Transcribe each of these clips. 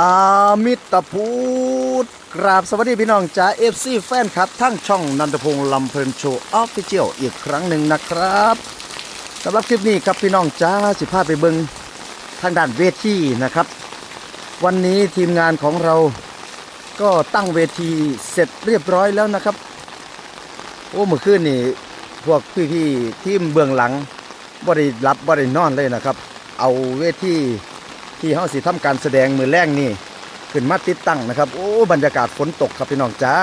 อามิตรพูดกราบสวัสดีพี่น้องจ้าเอฟซีแฟนครับ ทั้งช่องนันทพงศ์ลำเพลินโชว์ออฟฟิเชียลอีกครั้งหนึ่งนะครับสำหรับคลิปนี้ครับพี่น้องจ้าสิพาไปเบิงทางด้านเวทีนะครับ วันนี้ทีมงานของเราก็ตั้งเวทีเสร็จเรียบร้อยแล้วนะครับ โอ้เมื่อคืนนี่พวกพี่ๆทีมเบื้องหลังบ่ได้รับบ่ได้นอนเลยนะครับ เอาเวที ที่เฮาสิทำการแสดงมือแรกนี่ขึ้นมาติดตั้งนะครับโอ้บรรยากาศฝนตกครับพี่น้องจ้า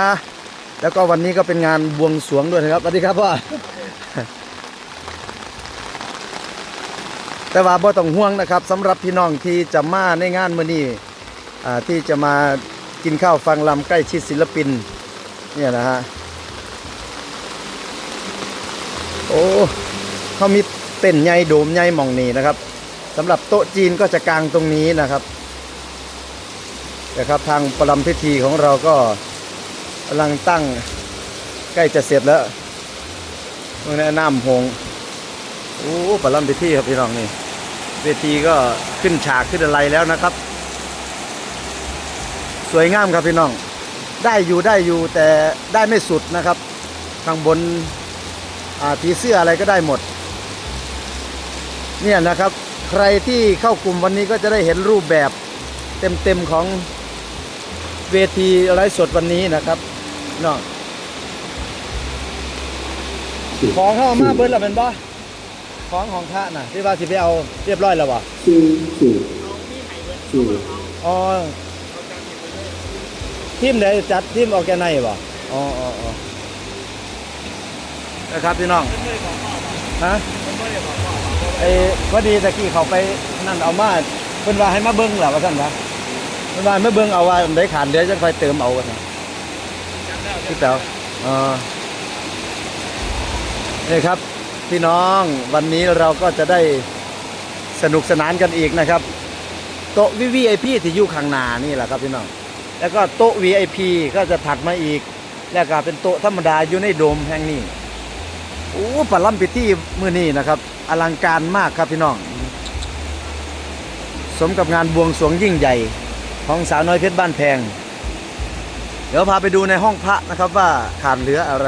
แล้วก็วันนี้ก็เป็นงานบวงสรวงด้วยนะครับสวัสดีครับพ่อแต่ว่าบ่ต้องห่วงนะครับสำหรับพี่น้องที่จะมาในงานมื้อนี้อ่ที่จะมากินข้าวฟังลำใกล้ชิดศิลปินเนี่ยนะฮะโอ้เขามีเต้นใหญ่โดมใหญ่มองนี้นะครับ สำหรับโต๊ะจีนก็จะกางตรงนี้นะครับนะครับทางประลำพิธีของเราก็กำลังตั้งใกล้จะเสร็จแล้วตรงนี้น้ำหงโอ้ประลำพิธีครับพี่น้องนี่เวทีก็ขึ้นฉากขึ้นอะไรแล้วนะครับ สวยงามครับพี่น้อง ได้อยู่ได้อยู่แต่ได้ไม่สุดนะครับ ข้างบนอาผีเสื้ออะไรก็ได้หมด เนี่ยนะครับ ใครที่เข้ากลุ่มวันนี้ก็จะได้เห็นรูปแบบเต็มๆของเวทีไลฟ์สดวันนี้นะครับเนาะของเข้ามาเบิร์ดแล้วเป็นบ่ของของพระน่ะที่ว่าสิไปเอาเรียบร้อยแล้วบ่ two two two อ๋อทีมไหนจัดทีมออกแกไนบ่อ๋ออ๋ออ๋อนะครับพี่น้องฮะ ไอ้พอดีตะกี้เขาไปนั่นเอามาเพิ่นว่าให้มาเบิ่งแหละว่าซั่นนะเพิ่นว่าให้มาเบิ่งเอาว่าอันใดขาดเดี๋ยวจะค่อยเติมเอาว่าซั่นพี่แต๋วอ๋อนี่ครับ พี่น้องวันนี้เราก็จะได้สนุกสนานกันอีกนะครับ โต๊ะ VIP ที่อยู่ข้างหน้านี่แหละครับพี่น้อง แล้วก็โต๊ะ VIP ก็จะถัดมาอีก แล้วก็เป็นโต๊ะธรรมดาอยู่ในโดมแห่งนี้โอ้ปลาล่ำพิธีมือนี้นะครับอลังการมากครับพี่น้อง สมกับงานบวงสรวงยิ่งใหญ่ ของสาวน้อยเพชรบ้านแพง เดี๋ยวพาไปดูในห้องพระนะครับว่าขาดเหลืออะไร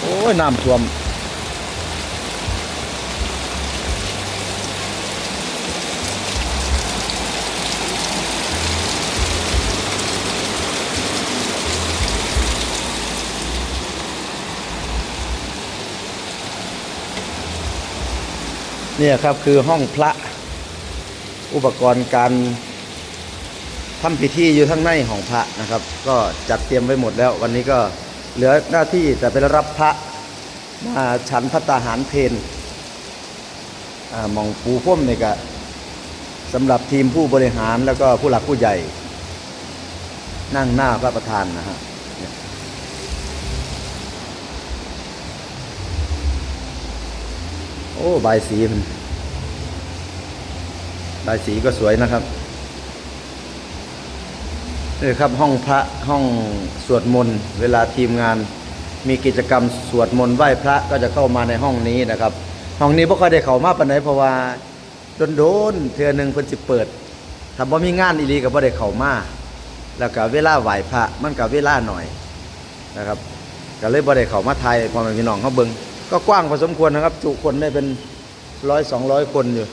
โอ้ยน้ำท่วม เนี่ยครับคือห้องพระอุปกรณ์การทำพิธีอยู่ข้งในห้องพระนะครับ ก็จัดเตรียมไว้หมดแล้ว วันนี้ก็เหลือหน้าที่แต่ไปรับพระมาฉันพัตตาหารเพนมองปูพ่มเนี่ยก็สำหรับทีมผู้บริหารแล้วก็ผู้หลักผู้ใหญ่ นั่งหน้าพระประธานนะฮะเนี่ย โอ้ใบสีมันบสีก็สวยนะครับนี่ครับห้องพระห้องสวดมนต์เวลาทีมงาน มีกิจกรรมสวดมนต์ไหว้พระก็จะเข้ามาในห้องนี้นะครับ ห้องนี้พวกเขาได้เข้ามาปานไหนเพราะว่าโดนๆเทือหนึ่งเพิ่นสิเปิดถ้าบ่มีงานอีหลีก็บ่ได้เข้ามาแล้วก็เวลาไหว้พระมันก็เวลาหน่อยนะครับก็เลยบ่ได้เข้ามาไทยพอแม่พี่น้องเขาเบิ่ง ก็กว้างพอสมควรนะครับ จุคนได้เป็นร้อยสองร้อยคนอยู่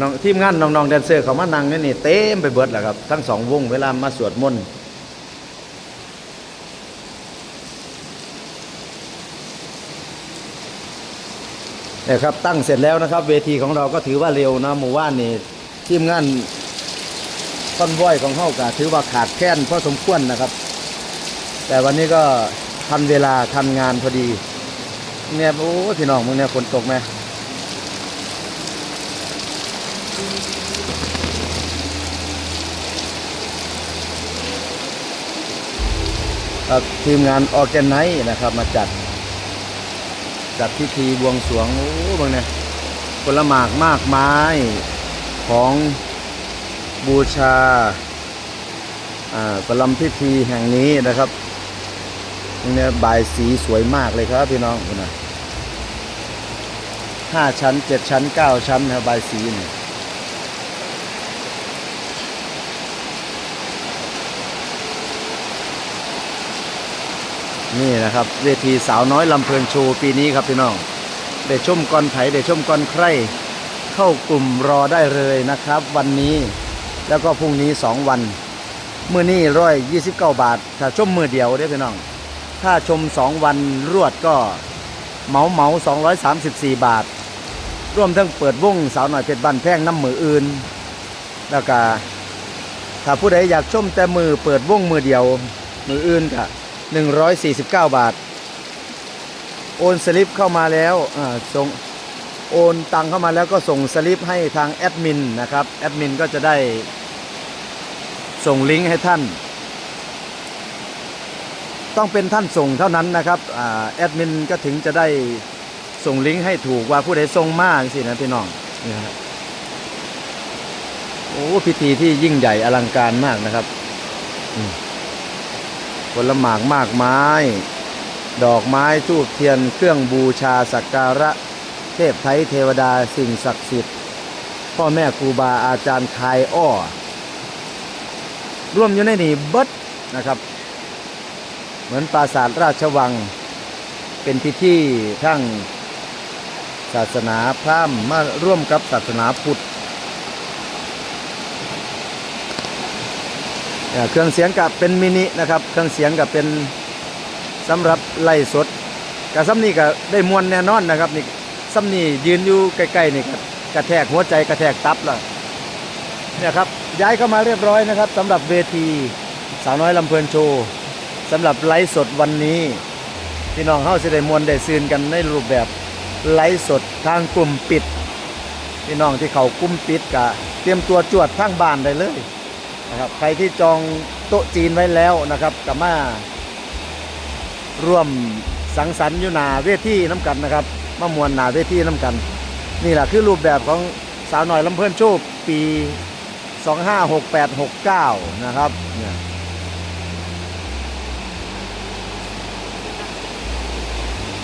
น้องทีมงานน้องๆแดนเซอร์เขามานั่งนี่นี่เต็มไปเบิดแหละครับ ทั้งสองวงเวลามาสวดมนต์นี่ยครับตั้งเสร็จแล้วนะครับ เวทีของเราก็ถือว่าเร็วนะหมู่ว่านนี่ทีมงานคอนว้อยของเฮากะถือว่าขาดแคลนพอสมควรนะครับ แต่วันนี้ก็ทันเวลาทันงานพอดี เนี่ยโอ้พี่น้องมึงเนี่ยฝนตกไหมทีมงานออแกนไนนะครับ มาจัด จัดพิธีบวงสรวงโอ้บางเนี่ยผลหมากมากไม้ของบูชาอ่าประลำพิธีแห่งนี้นะครับเนี้ยบายสีสวยมากเลยครับพี่น้องคุณนะ ห้าชั้นเจ็ดชั้นเก้าชั้นนะบายสีนี่นี่นะครับ เวทีสาวน้อยลำเพลินโชว์ปีนี้ครับพี่น้องได้ชมก่อนไผได้ชมก่อนใครเข้ากลุ่มรอได้เลยนะครับ วันนี้แล้วก็พรุ่งนี้สองวันเมื่อนี้ร้อยยี่สิบเก้าบาท ถ้าชมมือเดียวได้พี่น้อง ถ้าชมสองวันรวดก็เหมาเหมาสองร้อยสามสิบสี่บาท ร่วมทั้งเปิดวงสาวหน่อยเพชรบ้านแพงน้ำมืออื่น แล้วก็ถ้าผู้ใดอยากชมแต่มือเปิดวงมือเดียว มืออื่นก็หนึ่งร้อยสี่สิบเก้าบาท โอนสลิปเข้ามาแล้วอ่าส่งโอนตังเข้ามาแล้วก็ส่งสลิปให้ทางแอดมินนะครับแอดมินก็จะได้ส่งลิงก์ให้ท่าน ต้องเป็นท่านส่งเท่านั้นนะครับอแอดมินก็ถึงจะได้ ส่งลิงก์ให้ถูกว่าผู้ใดส่งมากสินะพี่น้องนี่ครับโอ้พิธีที่ยิ่งใหญ่อลังการมากนะครับผลหมากมากไม้ ดอกไม้ทูบเทียน เครื่องบูชาสักการะ เทพไทยเทวดาสิ่งศักดิ์สิทธิ์ พ่อแม่ครูบาอาจารย์คายอ้อ ร่วมอยู่ในนี่เบิดนะครับ เหมือนปราสาทราชวัง เป็นพิธีทั้ง ศาสนาพราหมณ์มาร่วมกับศาสนาพุทธเครื่องเสียงกับเป็นมินินะครับ เครื่องเสียงกับเป็นสำหรับไล่สดกับซ้ำนี่ก็ได้มวลแน่นอนนะครับนี่ซ้ำนี่ยืนอยู่ใกล้ๆนี่กระแทกหัวใจกระแทกตับล้วเนี่ยครับย้ายเข้ามาเรียบร้อยนะครับสำหรับเวทีสาวน้อยลำเพลินโชว์สำหรับไลฟ์สดวันนี้ พี่น้องเฮาสิได้มวลได้ซืนกันในรูปแบบ ไลฟ์สดทางกลุ่มปิด พี่น้องที่เขากลุ่มปิดกะเตรียมตัวจวดทางบ้านได้เลยนะครับใครที่จองโต๊ะจีนไว้แล้วนะครับกับมาร่วมสังสรรค์อยู่หนาเวทีน้ำกันนะครับมามวลหนาเวทีน้ำกัน นี่แหละคือรูปแบบของสาวหน่อยลำเพลินโชคปี 256869 นะครับเนี่ย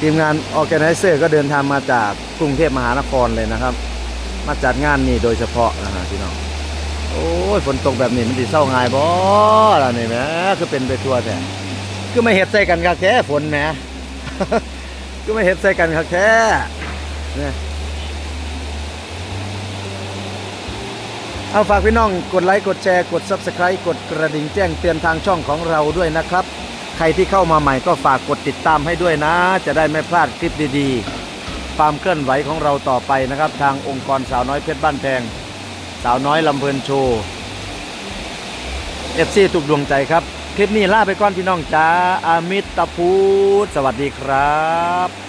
ทีมงานออแกไนเซอร์ก็เดินทางมาจากกรุงเทพมหานครเลยนะครับ มาจัดงานนี้โดยเฉพาะนะฮะพี่น้องโอ้ยฝนตกแบบนี้มันสิเศร้าง่ายบ่ล่ะนี่แหมคือเป็นไปทั่วแต่คือไม่เฮ็ดใส่กันคักแท้ฝนแหมคือไม่เฮ็ดใส่กันคักแท้เนี่ยเอาฝากพี่น้องกดไลค์กดแชร์กด Subscribe กดกระดิ่งแจ้งเตือนทางช่องของเราด้วยนะครับ ใครที่เข้ามาใหม่ก็ฝากกดติดตามให้ด้วยนะ จะได้ไม่พลาดคลิปดีๆ ความเคลื่อนไหวของเราต่อไปนะครับ ทางองค์กรสาวน้อยเพชรบ้านแพง สาวน้อยลำเพลินโชว์เอฟซีทุกดวงใจครับ คลิปนี้ลาไปก่อนพี่น้องจ้าอามิตรพูดสวัสดีครับ